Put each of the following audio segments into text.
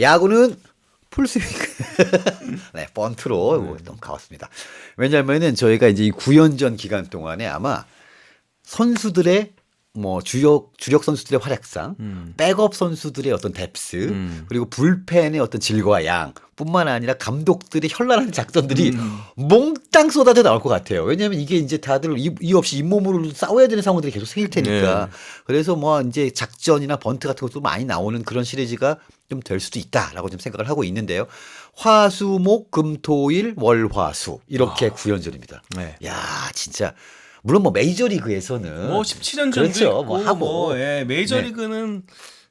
야구는 풀스윙. 네, 번트로 뭐좀 가봤습니다. 왜냐하면은 저희가 이제 이 9연전 기간 동안에 아마 선수들의 뭐 주력 주력 선수들의 활약상, 음. 백업 선수들의 어떤 뎁스, 음. 그리고 불펜의 어떤 질과 양뿐만 아니라 감독들의 현란한 작전들이 음. 몽땅 쏟아져 나올 것 같아요. 왜냐하면 이게 이제 다들 이, 이 없이 잇몸으로 싸워야 되는 상황들이 계속 생길 테니까. 네. 그래서 뭐 이제 작전이나 번트 같은 것도 많이 나오는 그런 시리즈가 좀 될 수도 있다라고 좀 생각을 하고 있는데요. 화수목 금토일 월화수 이렇게 구연전입니다. 네. 야 진짜 물론 뭐 메이저리그에서는 뭐 17년 전도 그렇죠. 있고 뭐 뭐, 하고. 예, 메이저리그는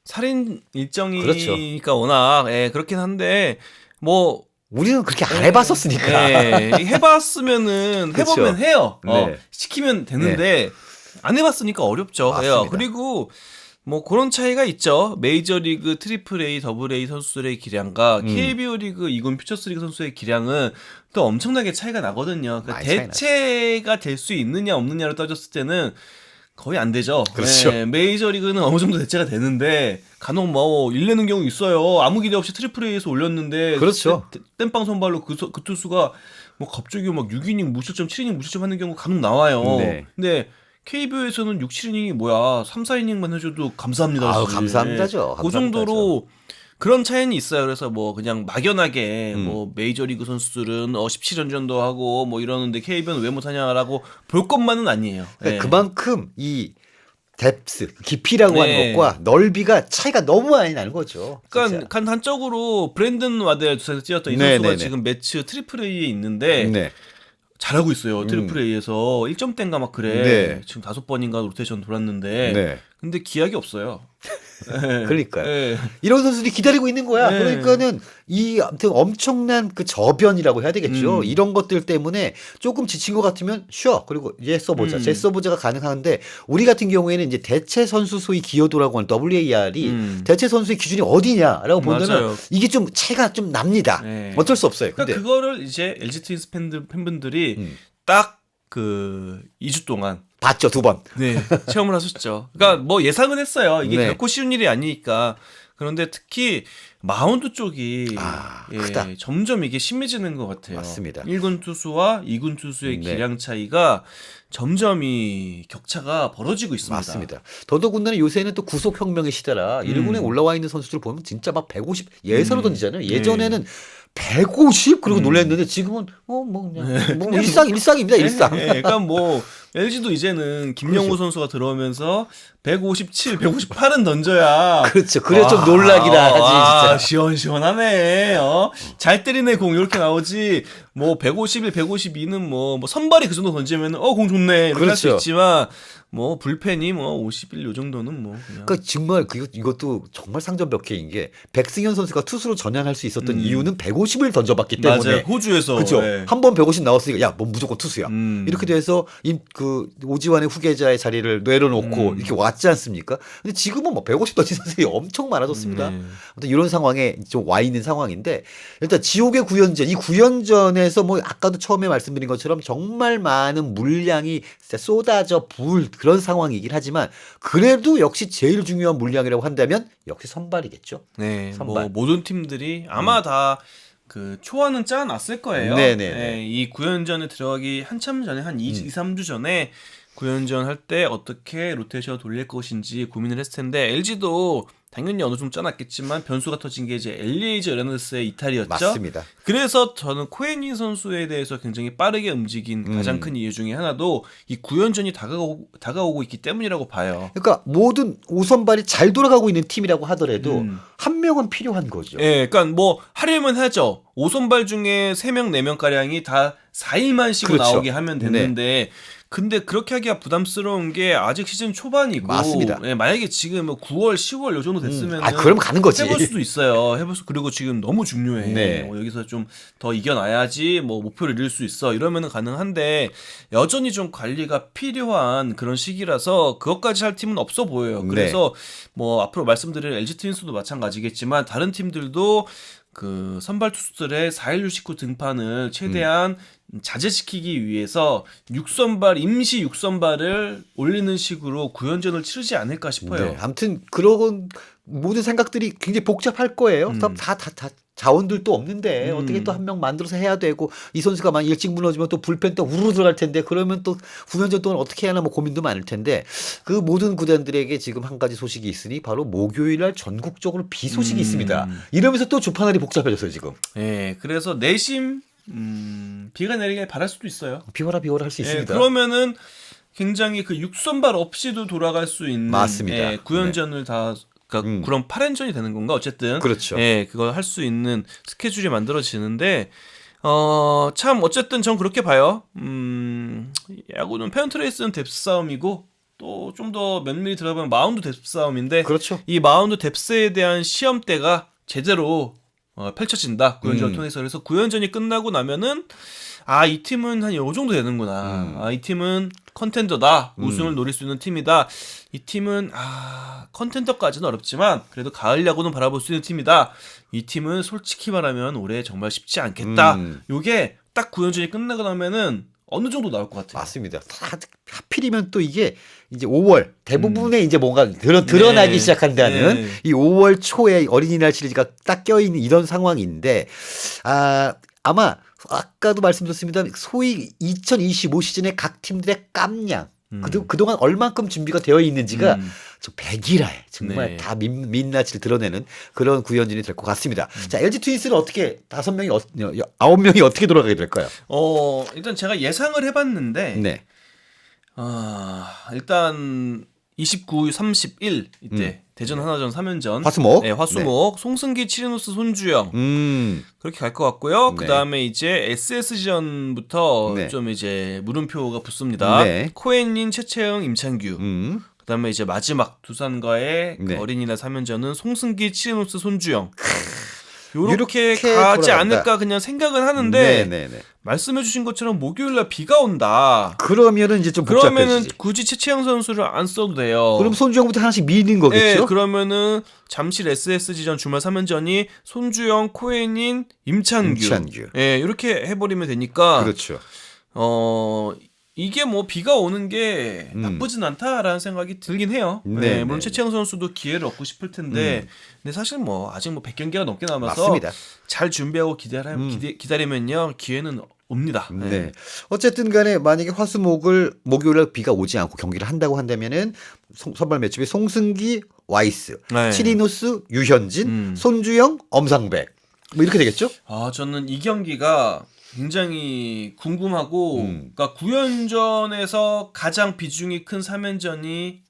살인 일정이니까 그렇죠. 워낙 예, 그렇긴 한데 뭐 우리는 그렇게 안 해봤었으니까. 예, 해봤으면은 그렇죠. 해보면 해요. 어, 네. 시키면 되는데 안 해봤으니까 어렵죠. 맞습니다. 예, 그리고 뭐 그런 차이가 있죠. 메이저리그 트리플 A, 더블 A 선수들의 기량과 음. KBO 리그, 이군 퓨처스리그 선수의 기량은 또 엄청나게 차이가 나거든요. 그러니까. 대체가 될 수 있느냐 없느냐로 따졌을 때는 거의 안 되죠. 그렇죠. 예, 메이저리그는 어느 정도 대체가 되는데 간혹 뭐 일내는 경우 있어요. 아무 기대 없이 트리플 A에서 올렸는데 그렇죠. 땜- 땜빵 선발로 그, 소- 그 투수가 뭐 갑자기 막 6이닝 무실점, 7이닝 무실점 하는 경우 간혹 나와요. 네. 근데 KBO에서는 6, 7이닝이 뭐야? 3, 4이닝만 해줘도 감사합니다. 사실. 감사합니다죠. 그 정도로 그런 차이는 있어요. 그래서 뭐 그냥 막연하게 음. 뭐 메이저리그 선수들은 어 17년 전도 하고 뭐 이러는데 KBO는 왜 못하냐라고 볼 것만은 아니에요. 그러니까 예. 그만큼 이 뎁스 깊이라고 네. 하는 것과 넓이가 차이가 너무 많이 나는 거죠. 그러니까 진짜. 간 단적으로 브랜든 와드 두산에서 뛰었던 이 네, 선수가 네, 네. 지금 매치 트리플 A에 있는데 네. 잘하고 있어요. 트리플 A에서 1점대인가 막 그래. 네. 지금 다섯 번인가 로테이션 돌았는데 네. 근데 기약이 없어요. 예. 그러니까요. 예. 이런 선수들이 기다리고 있는 거야. 네. 그러니까는 이 아무튼 엄청난 그 저변이라고 해야 되겠죠. 음. 이런 것들 때문에 조금 지친 것 같으면 쉬어. 그리고 얘 써보자. 음. 쟤 써보자가 가능한데 우리 같은 경우에는 이제 대체 선수 소위 기여도라고 하는 WAR이 음. 대체 선수의 기준이 어디냐라고 맞아요. 이게 좀 차이가 좀 납니다. 네. 어쩔 수 없어요. 그러니까 근데 그거를 이제 LG 트윈스 팬들 팬분들이 음. 딱그 2주 동안 봤죠 두 번. 네, 체험을 하셨죠. 그러니까 뭐 예상은 했어요. 이게 네. 결코 쉬운 일이 아니니까. 그런데 특히 마운드 쪽이 아, 예, 크다. 점점 이게 심해지는 것 같아요. 맞습니다. 1군 투수와 2군 투수의 네. 기량 차이가 점점 이 격차가 벌어지고 있습니다. 맞습니다. 더더군다나 요새는 또 구속 혁명의 시대라 음. 1군에 올라와 있는 선수들 보면 진짜 막 150 예사로 음. 던지잖아요. 네. 예전에는 150 그리고 음. 놀랐는데 지금은 어 뭐 그냥 뭐 그냥 일상 일상입니다. 예, 일상. 예, 그러니까 뭐 LG도 이제는 김영우 그렇죠. 선수가 들어오면서 157, 158은 던져야 그렇죠. 그래 좀 와, 하지 진짜. 시원시원하네. 어? 잘 때리네 공 이렇게 나오지. 뭐 151, 152는 뭐, 뭐 선발이 그 정도 던지면 어 공 좋네 이렇게 할 수 그렇죠. 있지만 뭐 불펜이 뭐 51 요 정도는 뭐 그냥 그러니까 정말 그 이것도 정말 상전벽해인 게 백승현 선수가 투수로 전향할 수 있었던 음. 이유는 150을 던져봤기 때문에 맞아요. 호주에서 그렇죠. 예. 한번 150 나왔으니까 야, 뭐 무조건 투수야. 음. 이렇게 돼서 이, 그 오지환의 후계자의 자리를 내려놓고 음. 이렇게 왔지 않습니까? 근데 지금은 뭐 150 던진 선수들이 엄청 많아졌습니다. 네. 아무튼 이런 상황 에 좀 와 있는 상황인데 일단 지옥의 구연전 이 구연전에서 뭐 아까도 처음에 말씀드린 것처럼 정말 많은 물량이 쏟아져 불 그런 상황이긴 하지만 그래도 역시 제일 중요한 물량이라고 한다면 역시 선발이겠죠. 네, 선발. 음. 뭐 모든 팀들이 아마 다그 초안은 짜놨을 거예요. 네네네. 네, 이 구연전에 들어가기 한참 전에 한 2, 음. 2 3주 전에 구연전 할 때 어떻게 로테이션 돌릴 것인지 고민을 했을 텐데 LG도 당연히 어느 정도 짜놨겠지만 변수가 터진 게 이제 엘리에이즈 레너스의 이탈이었죠. 맞습니다. 그래서 저는 코에니 선수에 대해서 굉장히 빠르게 움직인 음. 가장 큰 이유 중에 하나도 이 구연전이 다가오고, 다가오고 있기 때문이라고 봐요. 그러니까 모든 오선발이 잘 돌아가고 있는 팀이라고 하더라도 음. 한 명은 필요한 거죠. 예, 그러니까 뭐 하려면 하죠. 5선발 중에 3명, 4명 가량이 다 4일만 쉬고 그렇죠. 나오게 하면 됐는데 근데 그렇게 하기가 부담스러운 게 아직 시즌 초반이고 맞습니다. 예, 만약에 지금 뭐 9월, 10월 요 정도 됐으면 아, 그럼 가는 거지. 해볼 수도 있어요. 해볼 수 그리고 지금 너무 중요해. 네. 어, 여기서 좀 더 이겨놔야지 뭐 목표를 이룰 수 있어. 이러면은 가능한데 여전히 좀 관리가 필요한 그런 시기라서 그것까지 할 팀은 없어 보여요. 네. 그래서 뭐 앞으로 말씀드릴 LG 트윈스도 마찬가지겠지만 다른 팀들도 그 선발 투수들의 4일 휴식 후 등판을 최대한 자제시키기 위해서 6선발 임시 6선발을 올리는 식으로 구연전을 치르지 않을까 싶어요. 네, 아무튼 그런 모든 생각들이 굉장히 복잡할 거예요. 음. 다, 다, 다, 다 자원들도 없는데 음. 어떻게 또 한 명 만들어서 해야 되고 이 선수가 만약 일찍 무너지면 또 불펜 또 우르르 들어갈 텐데 그러면 또 후면전 동안 어떻게 해야 하나 뭐 고민도 많을 텐데 그 모든 구단들에게 지금 한 가지 소식이 있으니 바로 목요일 날 전국적으로 비 소식이 음. 있습니다. 이러면서 또 주판알이 복잡해졌어요 지금. 예, 그래서 내심 음, 비가 내리길 바랄 수도 있어요. 비워라 비워라 할수 예, 있습니다. 그러면은 굉장히 그 6선발 없이도 돌아갈 수 있는 맞습니다. 예, 구연전을 다 그러니까 음. 그런 8연전이 되는 건가 어쨌든 그렇죠. 예, 그걸 할 수 있는 스케줄이 만들어지는데 어, 참 어쨌든 전 그렇게 봐요. 음, 야구는 페언트레이스는 뎁스 싸움이고 또 좀 더 면밀히 들어가면 마운드 뎁스 싸움인데 그렇죠. 이 마운드 뎁스에 대한 시험대가 제대로 어, 펼쳐진다 구연전을 음. 통해서 그래서 구연전이 끝나고 나면은 아 이 팀은 한 요 정도 되는구나 음. 아 이 팀은 컨텐더다 음. 우승을 노릴 수 있는 팀이다 이 팀은 아 컨텐더까지는 어렵지만 그래도 가을 야구는 바라볼 수 있는 팀이다 이 팀은 솔직히 말하면 올해 정말 쉽지 않겠다 음. 요게 딱 구연전이 끝나고 나면은 어느 정도 나올 것 같아요 맞습니다. 하- 하필이면 또 이게 이제 5월 대부분의 이제 뭔가 드러, 드러나기 네. 시작한다는 네. 이 5월 초에 어린이날 시리즈가 딱 껴있는 이런 상황인데 아 아마 아까도 말씀드렸습니다. 소위 2025 시즌의 각 팀들의 깜냥 음. 그도, 그동안 얼만큼 준비가 되어 있는지가 음. 저 백일하에 정말 네. 다 민, 민낯을 드러내는 그런 구현진이 될 것 같습니다. 음. 자 LG 트윈스는 어떻게 다섯 명이 어, 아홉 명이 어떻게 돌아가게 될까요? 어 일단 제가 예상을 해 봤는데 네. 아, 일단 29, 31 이때 대전 하나전 3연전 음. 화수목. 네, 화수목 송승기 치리노스 손주영 음. 그렇게 갈 것 같고요. 네. 그 다음에 이제 SS전부터 네. 좀 이제 물음표가 붙습니다. 네. 코엔린, 최채영, 임창규. 음. 그다음에 이제 마지막 두산과의 그 네. 어린이날 3연전은 송승기, 치리노스 손주영. 요렇게 가지 돌아간다. 않을까 그냥 생각은 하는데 네네네. 말씀해주신 것처럼 목요일 날 비가 온다. 그러면은 이제 좀 그러면은 복잡해지지. 굳이 최채영 선수를 안 써도 돼요. 그럼 손주영부터 하나씩 미는 거겠죠? 네, 그러면은 잠실 SSG전 주말 3연전이 손주영, 코엔인, 임찬규. 임찬규. 예, 이렇게 해버리면 되니까 그렇죠. 어 이게 뭐 비가 오는 게 음. 나쁘진 않다라는 생각이 들긴 해요. 네, 예, 물론 네, 최채영 선수도 기회를 얻고 싶을 텐데, 근데 사실 뭐 아직 뭐 100경기가 넘게 남아서 맞습니다. 잘 준비하고 기다려 음. 기대, 기다리면요 기회는 옵니다. 예. 네. 어쨌든 간에 만약에 화수목을 목요일에 비가 오지 않고 경기를 한다고 한다면은 송- 선발 매치비 송승기, 와이스, 네. 치리노스, 유현진, 음. 손주영, 엄상백. 뭐 이렇게 되겠죠? 아, 저는 이 경기가 굉장히 궁금하고, 음. 그러니까 구연전에서 가장 비중이 큰 3연전이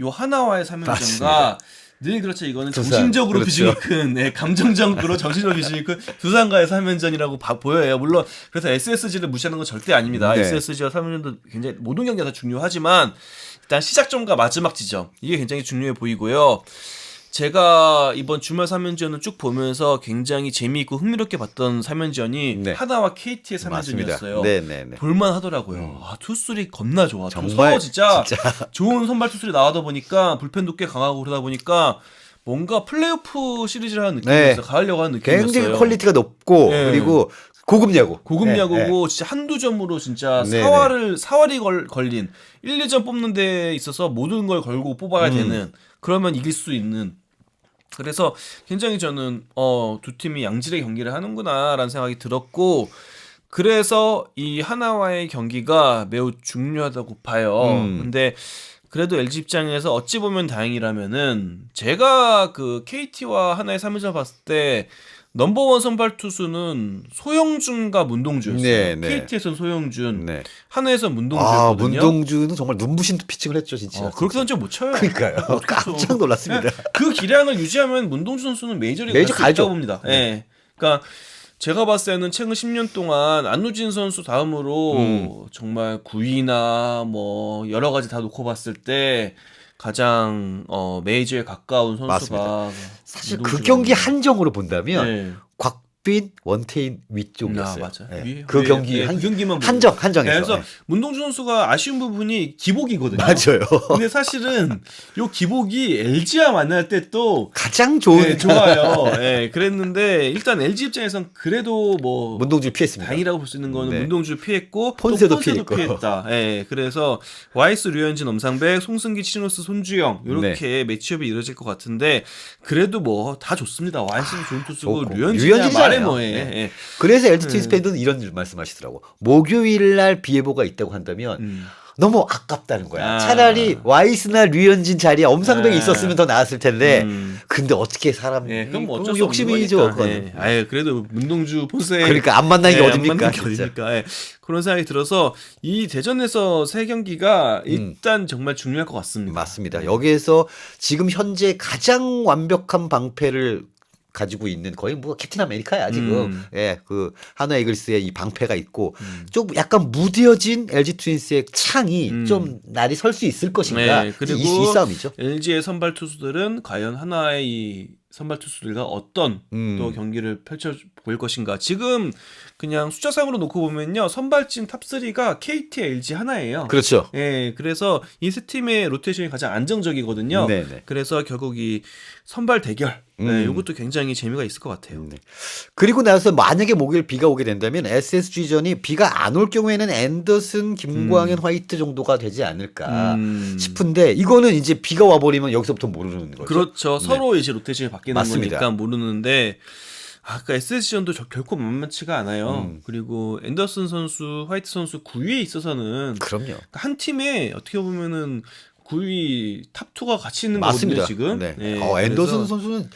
요 하나와의 3연전과 맞습니다. 늘 그렇죠. 이거는 두산, 정신적으로 그렇죠. 비중이 큰, 네, 감정적으로 정신적으로 비중이 큰 두산과의 3연전이라고 봐, 보여요. 물론 그래서 SSG를 무시하는 건 절대 아닙니다. 네. SSG와 3연전도 굉장히 모든 경기가 다 중요하지만 일단 시작점과 마지막 지점 이게 굉장히 중요해 보이고요. 제가 이번 주말 3연전을 쭉 보면서 굉장히 재미있고 흥미롭게 봤던 3연전이 네. 하나와 KT의 맞습니다. 3연전이었어요. 네네네. 볼만 하더라고요. 아, 투수리 겁나 좋아. 정말 진짜, 진짜 좋은 선발 투수리 나와다 보니까 불펜도 꽤 강하고 그러다 보니까 뭔가 플레이오프 시리즈를 하는 느낌이었어요. 네. 가을려고 하는 느낌이었어요. 굉장히 퀄리티가 높고 네. 그리고 고급 야구. 고급 네, 야구고 진짜 한두 점으로 진짜 네네. 사활을 사활이 걸, 걸린 1, 2점 뽑는 데 있어서 모든 걸 걸고 뽑아야 음. 되는 그러면 이길 수 있는 그래서 굉장히 저는 어, 두 팀이 양질의 경기를 하는구나라는 생각이 들었고 그래서 이 하나와의 경기가 매우 중요하다고 봐요. 음. 근데 그래도 LG 입장에서 어찌 보면 다행이라면은 제가 그 KT와 하나의 3위전 봤을 때 넘버원 선발 투수는 소영준과 문동주였어요. 네, 네. KT에서는 소영준, 네. 하나에서 아 문동주였거든요. 문동주는 정말 눈부신 피칭을 했죠 진짜. 어, 그렇게 던져 못 쳐요. 그러니까요. 깜짝 놀랐습니다. 그 기량을 유지하면 문동주 선수는 메이저리그 메이저 갈수 가죠. 있다고 봅니다. 예. 그러니까 제가 봤을 때는 최근 10년 동안 안누진 선수 다음으로 음. 정말 구위나 뭐 여러 가지 다 놓고 봤을 때 가장 어 메이저에 가까운 선수가 맞습니다. 사실 그 경기. 한정으로 본다면 네. 곽 빈 원태인 위쪽이었어요. 아, 맞아. 예. 위에, 그 위에, 경기 예, 한, 그 경기만. 한정 한정해서. 그래서 예. 문동주 선수가 아쉬운 부분이 기복이거든요. 맞아요. 근데 사실은 요 기복이 LG와 만날 때 또 가장 좋은 네, 좋아요. 예, 그랬는데 일단 LG 입장에선 그래도 뭐 문동주 피했습니다. 다행이라고 볼 수 있는 거는 네. 문동주 피했고 폰세도 또 폰세도. 피했다. 예, 그래서 와이스 류현진 엄상백, 송승기 치노스 손주영 이렇게 네. 매치업이 이루어질 것 같은데 그래도 뭐 다 좋습니다. 와이스도 좋은 투수고 좋고. 류현진이 야 류현진이잖아요. 말해 뭐해. 네. 예. 그래서 LG 트윈스 네. 팬들은 이런 말씀하시더라고. 목요일 날 비예보가 있다고 한다면 음. 너무 아깝다는 거야. 아. 차라리 와이스나 류현진 자리에 엄상백이 아. 있었으면 더 나았을 텐데. 음. 근데 어떻게 사람 예, 그럼 뭐 어쩔 욕심이죠. 그거는. 예. 아예 그래도 문동주 폰세 그러니까 안 만나는 게 예, 안 어딥니까? 만나는 게. 어딥니까? 예. 그런 생각이 들어서 이 대전에서 세 경기가 음. 일단 정말 중요할 것 같습니다. 맞습니다. 여기에서 지금 현재 가장 완벽한 방패를 가지고 있는 거의 뭐 캡틴 아메리카야 지금. 음. 예, 그 한화 이글스의 이 방패가 있고 음. 좀 약간 무뎌진 LG 트윈스의 창이 음. 좀 날이 설 수 있을 것인가. 네, 그리고 이, 이 싸움이죠. LG의 선발 투수들은 과연 하나의 이 선발 투수들과 어떤 음. 또 경기를 펼쳐 보일 것인가. 지금 그냥 숫자상으로 놓고 보면요. 선발진 탑3가 KT, LG 하나예요. 그렇죠. 예, 그래서 이 세 팀의 로테이션이 가장 안정적이거든요. 네네. 그래서 결국 이 선발 대결, 네, 음. 이것도 굉장히 재미가 있을 것 같아요. 네. 그리고 나서 만약에 목요일 비가 오게 된다면 SSG전이 비가 안 올 경우에는 앤더슨, 김광현, 화이트 정도가 되지 않을까 음. 싶은데 이거는 이제 비가 와버리면 여기서부터 모르는 거죠. 그렇죠. 네. 서로 이제 로테이션이 바뀌는 맞습니다. 거니까 모르는데 아까 SSG전도 결코 만만치가 않아요. 음. 그리고 앤더슨 선수, 화이트 선수 9위에 있어서는 그럼요. 한 팀에 어떻게 보면은 9위 탑2가 같이 있는 맞습니다. 거거든요, 지금. 네. 네, 어, 앤더슨 그래서- 선수는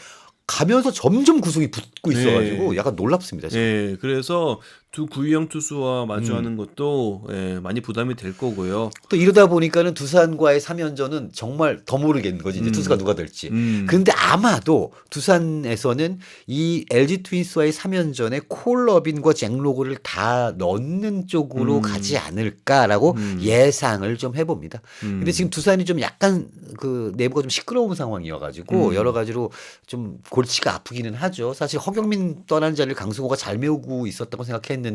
가면서 점점 구속이 붙고 네. 있어가지고 약간 놀랍습니다. 지금. 네, 그래서 두 구위형 투수와 마주하는 음. 것도 예, 많이 부담이 될 거고요. 또 이러다 보니까는 두산과의 3연전은 정말 더 모르겠는 거지. 이제 음. 투수가 누가 될지. 음. 근데 아마도 두산에서는 이 LG 트윈스와의 3연전에 콜러빈과 잭로그를 다 넣는 쪽으로 음. 가지 않을까라고 음. 예상을 좀 해봅니다. 음. 근데 지금 두산이 좀 약간 그 내부가 좀 시끄러운 상황이어가지고 음. 여러 가지로 좀 골치가 아프기는 하죠. 사실 허경민 떠난 자리를 강승호가 잘 메우고 있었다고 생각했는데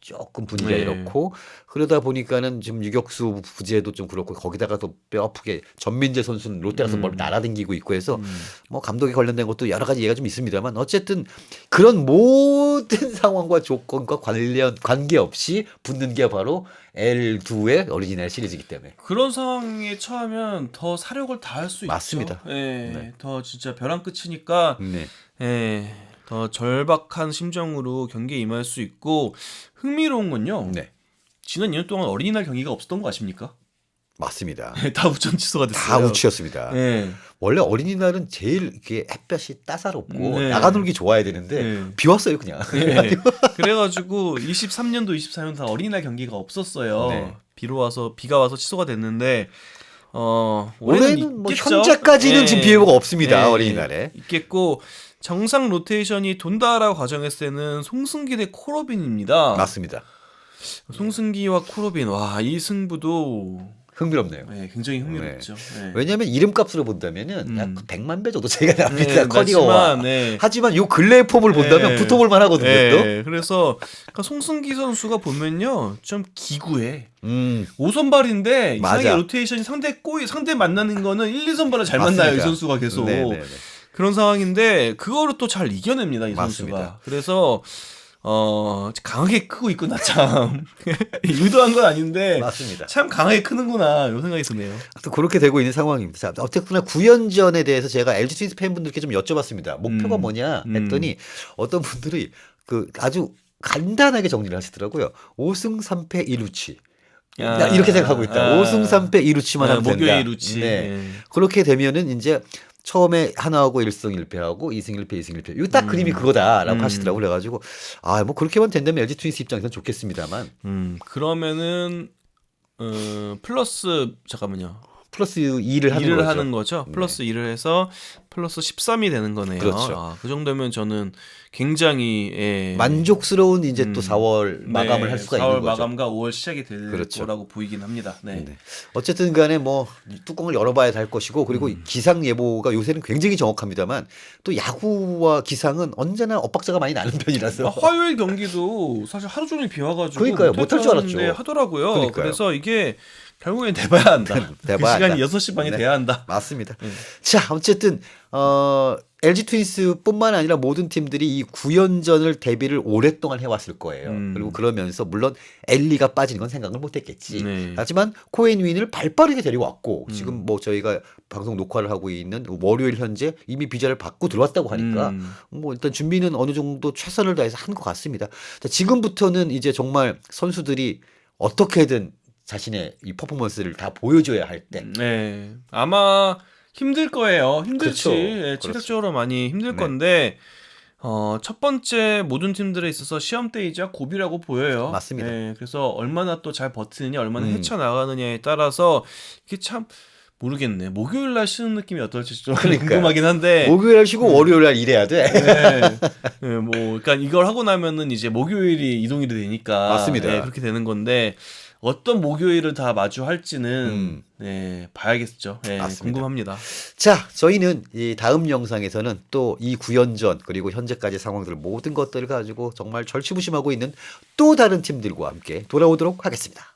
조금 분위기가 네. 이렇고 그러다 보니까는 지금 유격수 부재도 좀 그렇고 거기다가 또 뼈 아프게 전민재 선수는 롯데 가서 음. 뭘 날아다니고 있고 해서 음. 뭐 감독이 관련된 것도 여러 가지 얘기가 좀 있습니다만 어쨌든 그런 모든 상황과 조건과 관련 관계 없이 붙는 게 바로 L2의 오리지널 시리즈이기 때문에 그런 상황에 처하면 더 사력을 다할 수 맞습니다. 있죠. 예, 네. 더 진짜 벼랑 끝이니까 네. 예, 더 절박한 심정으로 경기에 임할 수 있고 흥미로운 건요. 네. 지난 2년 동안 어린이날 경기가 없었던 거 아십니까? 맞습니다. 다 우천 취소가 됐어요. 다 우치였습니다. 예. 원래 어린이날은 제일 이게 햇볕이 따사롭고 네. 나가 놀기 좋아야 되는데 네. 비 왔어요 그냥. 예. 그래가지고 23년도 24년 다 어린이날 경기가 없었어요. 네. 비로 와서 비가 와서 취소가 됐는데 어 올해는 올해는 뭐? 현재까지는 예. 지금 비 예보가 없습니다 예. 어린이날에. 있겠고 정상 로테이션이 돈다라고 가정했을 때는 송승기 대 코로빈입니다. 맞습니다. 송승기와 코로빈 와 이 승부도 흥미롭네요. 네, 굉장히 흥미롭죠. 네. 왜냐하면 이름값으로 본다면은 음. 약 100만 배 정도 차이가 납니다. 네, 커리어와. 네. 하지만 요 근래의 폼을 본다면 네. 붙어볼 만 하거든요. 또. 네, 그래서 그러니까 송승기 선수가 보면요 좀 기구해. 음, 5선발인데 맞아. 이상하게 로테이션이 상대 꼬이 상대 만나는 거는 1, 2선발을 잘 맞습니다. 만나요 이 선수가 계속 네, 네, 네. 그런 상황인데 그거를 또 잘 이겨냅니다 이 맞습니다. 선수가 그래서 어 강하게 크고 있구나 참 의도한 건 아닌데 맞습니다. 참 강하게 크는구나 이런 생각이 드네요. 또 그렇게 되고 있는 상황입니다. 자, 어쨌거나 구연전에 대해서 제가 LG 트윈스 팬분들께 좀 여쭤봤습니다. 목표가 음. 뭐냐 음. 했더니 어떤 분들이 그 아주 간단하게 정리를 하시더라고요. 5승 3패 1루치. 야. 나 이렇게 생각하고 있다. 아. 5승 3패 1루치만 하면 된다. 목요일 루치. 네. 그렇게 되면은 이제 처음에 하나하고 1승 1패하고 2승 1패 2승 1패. 이거 딱 음. 그림이 그거다라고 음. 하시더라고요. 그래가지고 아 뭐 그렇게만 된다면 LG 트윈스 입장에서는 좋겠습니다만 음 그러면은 어 플러스 잠깐만요. 플러스 2를 하는 일을 거죠. 하는 거죠. 네. 플러스 2를 해서 플러스 13이 되는 거네요. 그렇죠. 아, 그 정도면 저는 굉장히 예, 만족스러운 이제 또 음. 4월 마감을 네, 할 수가 4월 있는 거죠. 마감과 5월 시작이 될 그렇죠. 거라고 보이긴 합니다. 네. 네. 어쨌든 간에 뭐 뚜껑을 열어봐야 할 것이고 그리고 음. 기상 예보가 요새는 굉장히 정확합니다만 또 야구와 기상은 언제나 엇박자가 많이 나는 편이라서 아, 화요일 경기도 사실 하루 종일 비 와가지고 그러니까요. 못할 줄 알았죠. 하더라고요. 그러니까요. 그래서 이게 결국엔 돼봐야 한다. 그 돼봐야 시간이 한다. 6시 반이 네. 돼야 한다. 맞습니다. 네. 자, 어쨌든 어 LG 트윈스뿐만 아니라 모든 팀들이 이 9연전을 대비를 오랫동안 해왔을 거예요. 음. 그리고 그러면서 물론 엘리가 빠지는 건 생각을 못했겠지. 네. 하지만 코엔 윈을 발빠르게 데려왔고 음. 지금 뭐 저희가 방송 녹화를 하고 있는 월요일 현재 이미 비자를 받고 들어왔다고 하니까 음. 뭐 일단 준비는 어느 정도 최선을 다해서 한 것 같습니다. 자, 지금부터는 이제 정말 선수들이 어떻게든 자신의 이 퍼포먼스를 다 보여줘야 할 때. 네. 아마 힘들 거예요. 힘들지. 그렇죠. 예, 그렇죠. 체력적으로 많이 힘들 네. 건데 어, 첫 번째 모든 팀들에 있어서 시험 때이자 고비라고 보여요. 맞습니다. 예, 그래서 얼마나 또 잘 버티느냐, 얼마나 음. 헤쳐나가느냐에 따라서 이게 참 모르겠네. 목요일 날 쉬는 느낌이 어떨지 좀 그러니까요. 궁금하긴 한데. 목요일 날 쉬고 월요일 날 일해야 돼. 네. 네, 뭐, 그러니까 이걸 하고 나면은 이제 목요일이 이동이 되니까. 맞습니다. 네, 그렇게 되는 건데 어떤 목요일을 다 마주할지는 음. 네, 봐야겠죠. 네, 맞습니다. 궁금합니다. 자, 저희는 이 다음 영상에서는 또 이 구연전 그리고 현재까지 상황들 모든 것들을 가지고 정말 절치부심하고 있는 또 다른 팀들과 함께 돌아오도록 하겠습니다.